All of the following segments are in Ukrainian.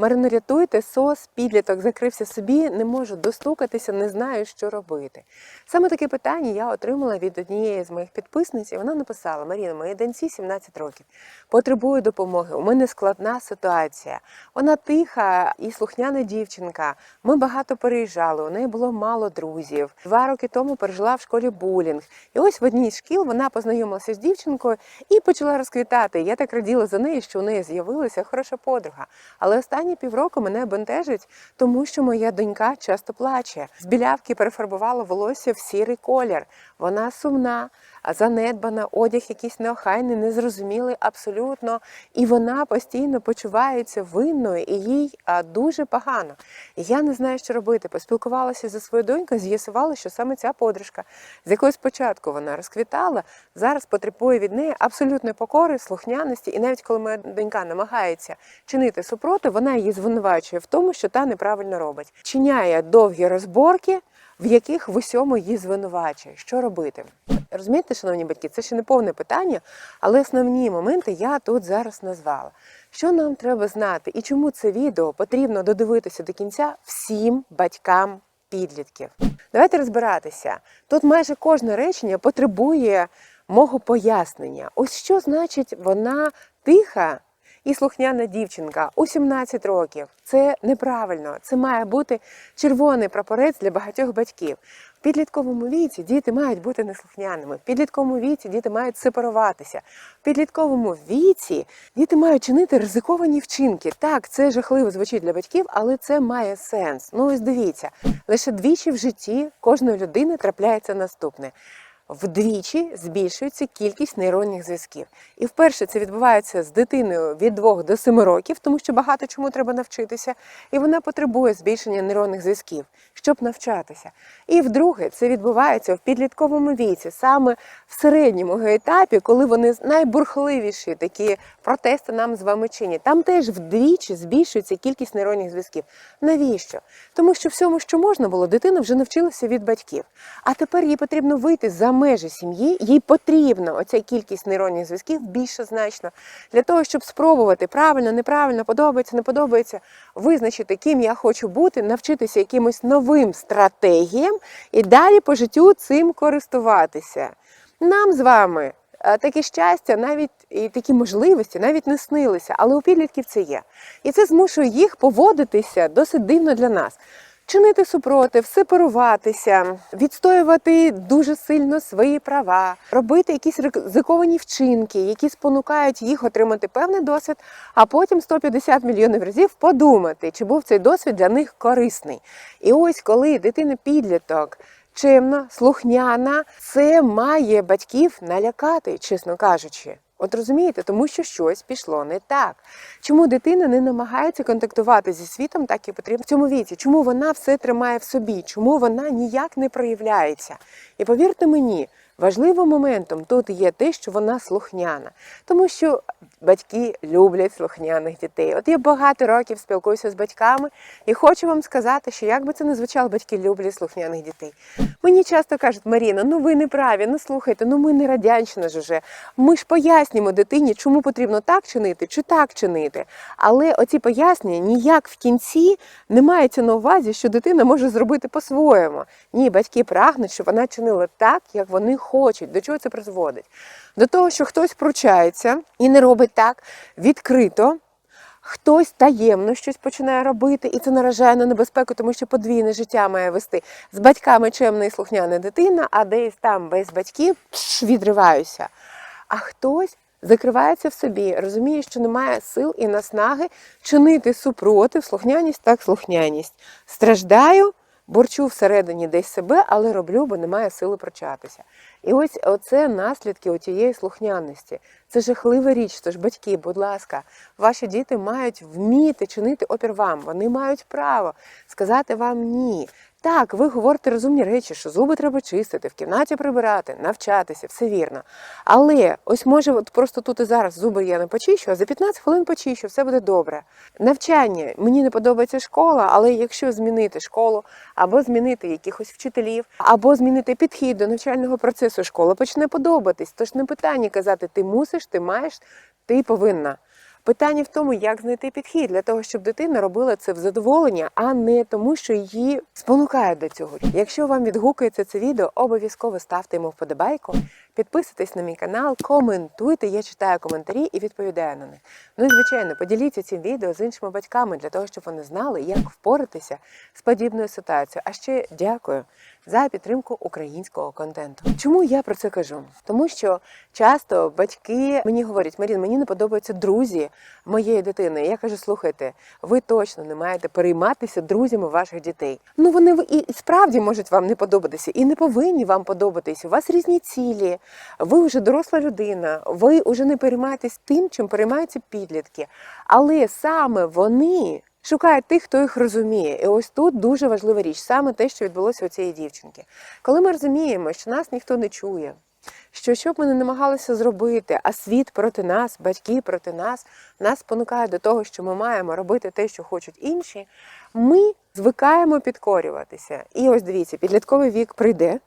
Марино, рятуйте, сос, підліток закрився собі, не можу достукатися, не знаю, що робити. Саме таке питання я отримала від однієї з моїх підписниць, і вона написала: Маріна, моїй доньці 17 років, потребує допомоги. У мене складна ситуація. Вона тиха і слухняна дівчинка. Ми багато переїжджали, у неї було мало друзів. Два роки тому пережила в школі булінг. І ось в одній з шкіл вона познайомилася з дівчинкою і почала розквітати. Я так раділа за неї, що у неї з'явилася хороша подруга. Але останні півроку мене бентежить, тому що моя донька часто плаче. З білявки перефарбувала волосся в сірий колір. Вона сумна, занедбана, одяг якийсь неохайний, незрозумілий абсолютно. І вона постійно почувається винною і їй дуже погано. І я не знаю, що робити. Поспілкувалася зі своєю донькою, з'ясувала, що саме ця подружка, з якої спочатку вона розквітала, зараз потребує від неї абсолютної покори, слухняності. І навіть коли моя донька намагається чинити супротив, вона її звинувачує в тому, що та неправильно робить. Чиняє довгі розборки, в яких в усьому її звинувачує. Що робити? Розумієте, шановні батьки, це ще не повне питання, але основні моменти я тут зараз назвала. Що нам треба знати і чому це відео потрібно додивитися до кінця всім батькам підлітків? Давайте розбиратися. Тут майже кожне речення потребує мого пояснення. Ось що значить вона тиха і слухняна дівчинка у 17 років. Це неправильно. Це має бути червоний прапорець для багатьох батьків. В підлітковому віці діти мають бути неслухняними. В підлітковому віці діти мають сепаруватися. В підлітковому віці діти мають чинити ризиковані вчинки. Так, це жахливо звучить для батьків, але це має сенс. Ну ось дивіться, лише двічі в житті кожної людини трапляється наступне вдвічі збільшується кількість нейронних зв'язків. І вперше це відбувається з дитиною від 2 до 7 років, тому що багато чому треба навчитися, і вона потребує збільшення нейронних зв'язків, щоб навчатися. І вдруге, це відбувається в підлітковому віці, саме в середньому етапі, коли вони найбурхливіші такі протести нам з вами чинять. Там теж вдвічі збільшується кількість нейронних зв'язків. Навіщо? Тому що всьому, що можна було, дитина вже навчилася від батьків. А тепер їй потрібно вийти за межі сім'ї, їй потрібна оця кількість нейронних зв'язків більше значно для того, щоб спробувати правильно, неправильно, подобається, не подобається, визначити, ким я хочу бути, навчитися якимось новим стратегіям і далі по життю цим користуватися. Нам з вами е, таке щастя, навіть і такі можливості навіть не снилися, але у підлітків це є. І це змушує їх поводитися досить дивно для нас. Чинити супротив, сепаруватися, відстоювати дуже сильно свої права, робити якісь ризиковані вчинки, які спонукають їх отримати певний досвід, а потім 150 мільйонів разів подумати, чи був цей досвід для них корисний. І ось коли дитина-підліток чемна, слухняна, це має батьків налякати, чесно кажучи. От розумієте, тому що щось пішло не так. Чому дитина не намагається контактувати зі світом, так і потрібно в цьому віці? Чому вона все тримає в собі? Чому вона ніяк не проявляється? І повірте мені, важливим моментом тут є те, що вона слухняна, тому що батьки люблять слухняних дітей. От я багато років спілкуюся з батьками і хочу вам сказати, що як би це не звучало, батьки люблять слухняних дітей. Мені часто кажуть, Маріна, ну ви не праві, ну слухайте, ну ми не радянщина ж уже. Ми ж пояснюємо дитині, чому потрібно так чинити чи так чинити. Але оці пояснення ніяк в кінці не мається на увазі, що дитина може зробити по-своєму. Ні, батьки прагнуть, щоб вона чинила так, як вони хочуть. До чого це призводить? До того, що хтось пручається і не робить так відкрито. Хтось таємно щось починає робити, і це наражає на небезпеку, тому що подвійне життя має вести з батьками чемна і слухняна дитина, а десь там без батьків пш, відриваюся. А хтось закривається в собі, розуміє, що немає сил і наснаги чинити супротив, слухняність так слухняність. Страждаю, борчу всередині десь себе, але роблю, бо немає сили прочатися. І ось це наслідки тієї слухняності. Це жахлива річ. Тож, батьки, будь ласка, ваші діти мають вміти чинити опір вам. Вони мають право сказати вам ні. Так, ви говорите розумні речі, що зуби треба чистити, в кімнаті прибирати, навчатися, все вірно. Але ось може, от просто тут і зараз зуби я не почищу, а за 15 хвилин почищу, все буде добре. Навчання мені не подобається школа, але якщо змінити школу, або змінити якихось вчителів, або змінити підхід до навчального процесу, школа почне подобатись. Тож не питання казати, ти мусиш, ти маєш, ти повинна. Питання в тому, як знайти підхід для того, щоб дитина робила це в задоволення, а не тому, що її спонукають до цього. Якщо вам відгукується це відео, обов'язково ставте йому вподобайку, підписуйтесь на мій канал, коментуйте. Я читаю коментарі і відповідаю на них. Ну і звичайно, поділіться цим відео з іншими батьками для того, щоб вони знали, як впоратися з подібною ситуацією. А ще дякую за підтримку українського контенту. Чому я про це кажу? Тому що часто батьки мені говорять, Марін, мені не подобаються друзі моєї дитини. Я кажу, слухайте, ви точно не маєте перейматися друзями ваших дітей. Ну вони і справді можуть вам не подобатися, і не повинні вам подобатися. У вас різні цілі, ви вже доросла людина, ви вже не переймаєтесь тим, чим переймаються підлітки. Але саме вони. Шукають тих, хто їх розуміє. І ось тут дуже важлива річ, саме те, що відбулося у цієї дівчинки. Коли ми розуміємо, що нас ніхто не чує, що що б ми не намагалися зробити, а світ проти нас, батьки проти нас, нас спонукає до того, що ми маємо робити те, що хочуть інші, ми звикаємо підкорюватися. І ось дивіться, підлітковий вік прийде.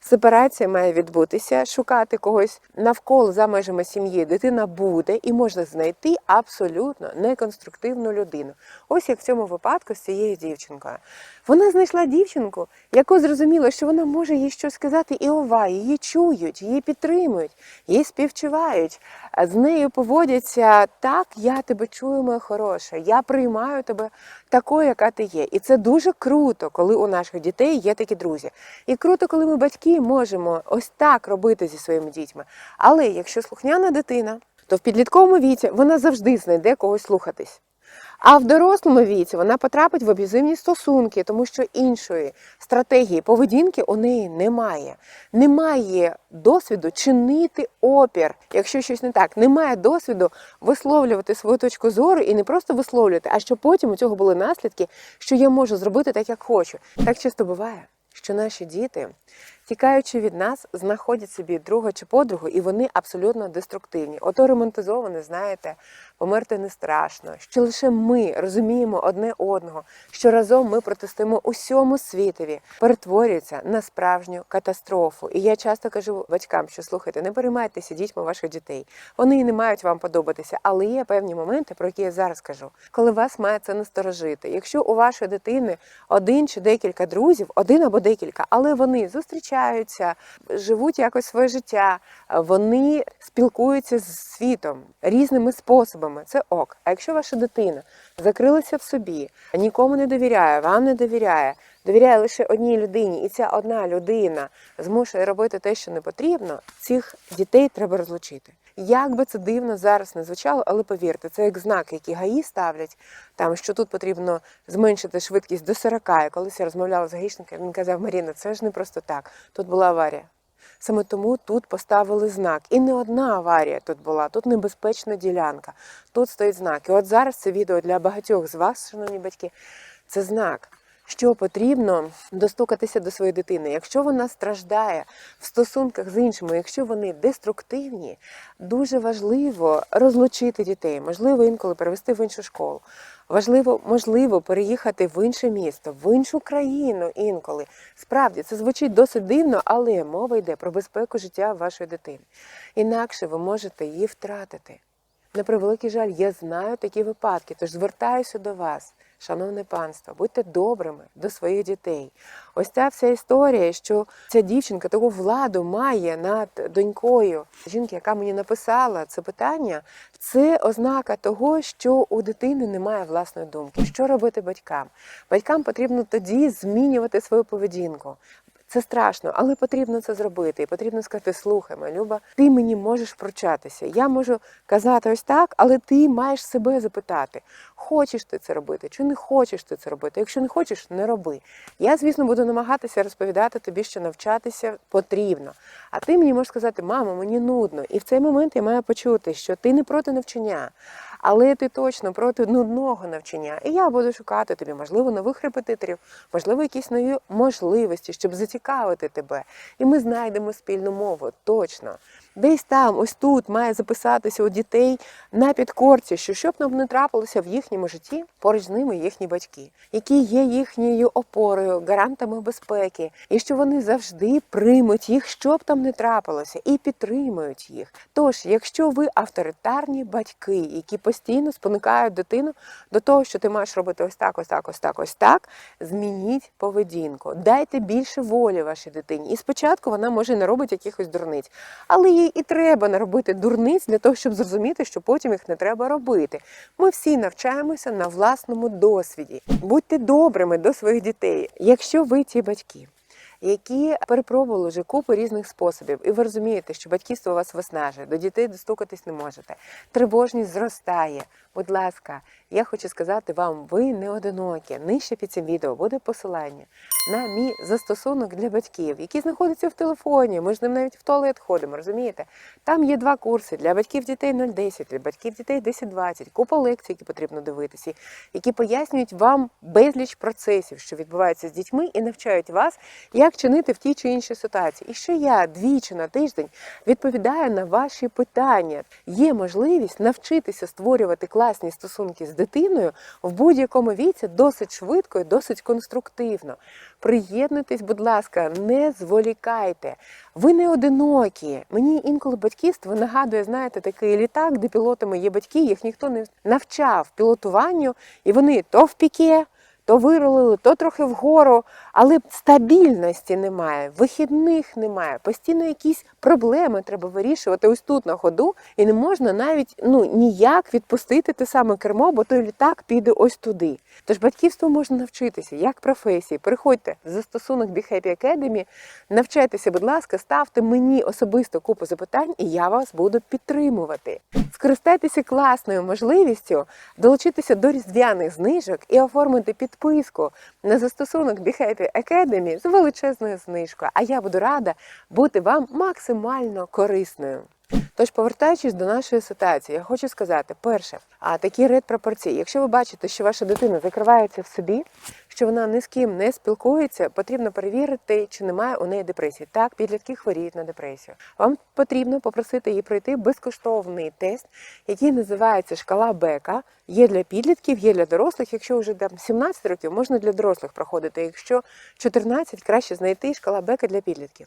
Сепарація має відбутися, шукати когось навколо за межами сім'ї. Дитина буде і можна знайти абсолютно неконструктивну людину. Ось як в цьому випадку з цією дівчинкою. Вона знайшла дівчинку, яку зрозуміла, що вона може їй щось сказати, і ова, її чують, її підтримують, її співчувають. З нею поводяться так, я тебе чую, моя хороша, я приймаю тебе такою, яка ти є. І це дуже круто, коли у наших дітей є такі друзі. І круто, коли ми батьки можемо ось так робити зі своїми дітьми. Але якщо слухняна дитина, то в підлітковому віці вона завжди знайде когось слухатись. А в дорослому віці вона потрапить в аб'юзивні стосунки, тому що іншої стратегії поведінки у неї немає. Немає досвіду чинити опір, якщо щось не так. Немає досвіду висловлювати свою точку зору і не просто висловлювати, а щоб потім у цього були наслідки, що я можу зробити так, як хочу. Так часто буває, що наші діти, тікаючи від нас, знаходять собі друга чи подругу, і вони абсолютно деструктивні. Ото романтизоване, знаєте, померти не страшно, що лише ми розуміємо одне одного, що разом ми протистоїмо усьому світові, перетворюється на справжню катастрофу. І я часто кажу батькам, що слухайте, не переймайтеся дітьми ваших дітей. Вони і не мають вам подобатися, але є певні моменти, про які я зараз кажу, коли вас має це насторожити. Якщо у вашої дитини один чи декілька друзів, один або декілька, але вони зустрічаються, живуть якось своє життя, вони спілкуються з світом різними способами. Це ок. А якщо ваша дитина закрилася в собі, нікому не довіряє, вам не довіряє, довіряє лише одній людині, і ця одна людина змушує робити те, що не потрібно, цих дітей треба розлучити. Як би це дивно зараз не звучало, але повірте, це як знак, який ГАІ ставлять, там що тут потрібно зменшити швидкість до 40. І колись я розмовляла з гаїшником, він казав, Маріна, це ж не просто так. Тут була аварія. Саме тому тут поставили знак. І не одна аварія тут була, тут небезпечна ділянка, тут стоїть знак. І от зараз це відео для багатьох з вас, шановні батьки, це знак. Що потрібно достукатися до своєї дитини. Якщо вона страждає в стосунках з іншими, якщо вони деструктивні, дуже важливо розлучити дітей, можливо, інколи перевести в іншу школу. Важливо, можливо, переїхати в інше місто, в іншу країну інколи. Справді це звучить досить дивно, але мова йде про безпеку життя вашої дитини. Інакше ви можете її втратити. На превеликий жаль, я знаю такі випадки, тож звертаюся до вас, шановне панство, будьте добрими до своїх дітей. Ось ця вся історія, що ця дівчинка таку владу має над донькою. Жінки, яка мені написала це питання, це ознака того, що у дитини немає власної думки. Що робити батькам? Батькам потрібно тоді змінювати свою поведінку. Це страшно, але потрібно це зробити. І потрібно сказати: слухай, моя Люба, ти мені можеш пручатися. Я можу казати ось так, але ти маєш себе запитати, хочеш ти це робити, чи не хочеш ти це робити. Якщо не хочеш, не роби. Я, звісно, буду намагатися розповідати тобі, що навчатися потрібно. А ти мені можеш сказати, мамо, мені нудно. І в цей момент я маю почути, що ти не проти навчання. Але ти точно проти нудного навчання. І я буду шукати тобі, можливо, нових репетиторів, можливо, якісь нові можливості, щоб зацікавити тебе. І ми знайдемо спільну мову, точно. Десь там, ось тут, має записатися у дітей на підкорці, що щоб нам не трапилося в їхньому житті, поруч з ними їхні батьки, які є їхньою опорою, гарантами безпеки, і що вони завжди приймуть їх, що б там не трапилося, і підтримують їх. Тож, якщо ви авторитарні батьки, які постійно спонукають дитину до того, що ти маєш робити ось так, ось так, ось так, ось так, змініть поведінку, дайте більше волі вашій дитині. І спочатку вона може не робить якихось дурниць, але їй і треба наробити дурниць для того, щоб зрозуміти, що потім їх не треба робити. Ми всі навчаємося на власному досвіді. Будьте добрими до своїх дітей, якщо ви ті батьки. Які перепробували вже купу різних способів, і ви розумієте, що батьківство вас виснажує, до дітей достукатись не можете. Тривожність зростає. Будь ласка, я хочу сказати вам, ви не одинокі. Нижче під цим відео буде посилання на мій застосунок для батьків, який знаходиться в телефоні. Ми ж ним навіть в туалет ходимо, розумієте? Там є два курси для батьків дітей 010, для батьків дітей 10-20, купа лекцій, які потрібно дивитися, які пояснюють вам безліч процесів, що відбуваються з дітьми, і навчають вас, як чинити в тій чи іншій ситуації. І що я двічі на тиждень відповідаю на ваші питання. Є можливість навчитися створювати класні стосунки з дитиною в будь-якому віці досить швидко і досить конструктивно. Приєднуйтесь, будь ласка, не зволікайте. Ви не одинокі. Мені інколи батьківство нагадує, знаєте, такий літак, де пілотами є батьки, їх ніхто не навчав пілотуванню, і вони то в піке, то виролили, то трохи вгору, але стабільності немає, вихідних немає, постійно якісь проблеми треба вирішувати ось тут на ходу, і не можна навіть ну ніяк відпустити те саме кермо, бо той літак піде ось туди. Тож батьківство можна навчитися як професії. Переходьте в застосунок Be Happy Academy, навчайтеся, будь ласка, ставте мені особисто купу запитань, і я вас буду підтримувати. Скористайтеся класною можливістю долучитися до різдвяних знижок і оформити підписку на застосунок BeHappy Academy з величезною знижкою. А я буду рада бути вам максимально корисною. Тож, повертаючись до нашої ситуації, я хочу сказати: перше, а такі ред пропорції. Якщо ви бачите, що ваша дитина закривається в собі, що вона ні з ким не спілкується, потрібно перевірити, чи немає у неї депресії. Так, підлітки хворіють на депресію. Вам потрібно попросити її пройти безкоштовний тест, який називається шкала Бека. Є для підлітків, є для дорослих. Якщо вже там 17 років, можна для дорослих проходити. Якщо 14, краще знайти шкала Бека для підлітків.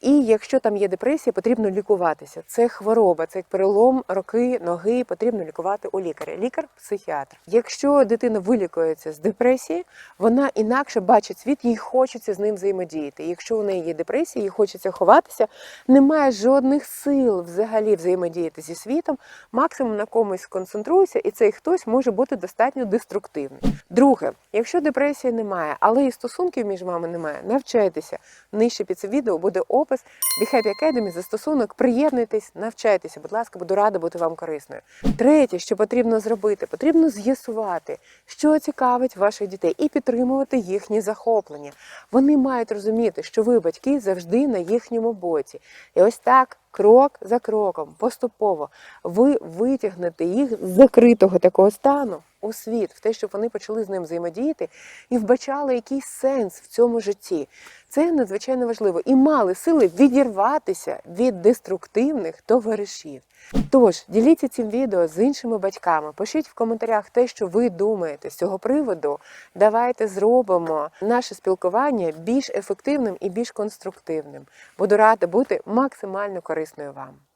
І якщо там є депресія, потрібно лікуватися. Це хвороба, це як перелом роки, ноги, потрібно лікувати у лікаря. Лікар-психіатр. Якщо дитина вилікується з депресії, вона інакше бачить світ, їй хочеться з ним взаємодіяти. Якщо у неї є депресія, їй хочеться ховатися, немає жодних сил взагалі взаємодіяти зі світом. Максимум на комусь сконцентруйся, і цей хтось може бути достатньо деструктивним. Друге, якщо депресії немає, але і стосунків між вами немає, навчайтеся. Нижче під це відео буде опис Be Happy Academy, застосунок. Приєднуйтесь, навчайтеся, будь ласка, буду рада бути вам корисною. Третє, що потрібно зробити, потрібно з'ясувати, що цікавить ваших дітей, і підтримувати їхні захоплення. Вони мають розуміти, що ви, батьки, завжди на їхньому боці. І ось так. Крок за кроком, поступово, ви витягнете їх з закритого такого стану у світ, в те, щоб вони почали з ним взаємодіяти і вбачали якийсь сенс в цьому житті. Це надзвичайно важливо і мали сили відірватися від деструктивних товаришів. Тож діліться цим відео з іншими батьками. Пишіть в коментарях те, що ви думаєте з цього приводу. Давайте зробимо наше спілкування більш ефективним і більш конструктивним. Буду рада бути максимально корисною вам.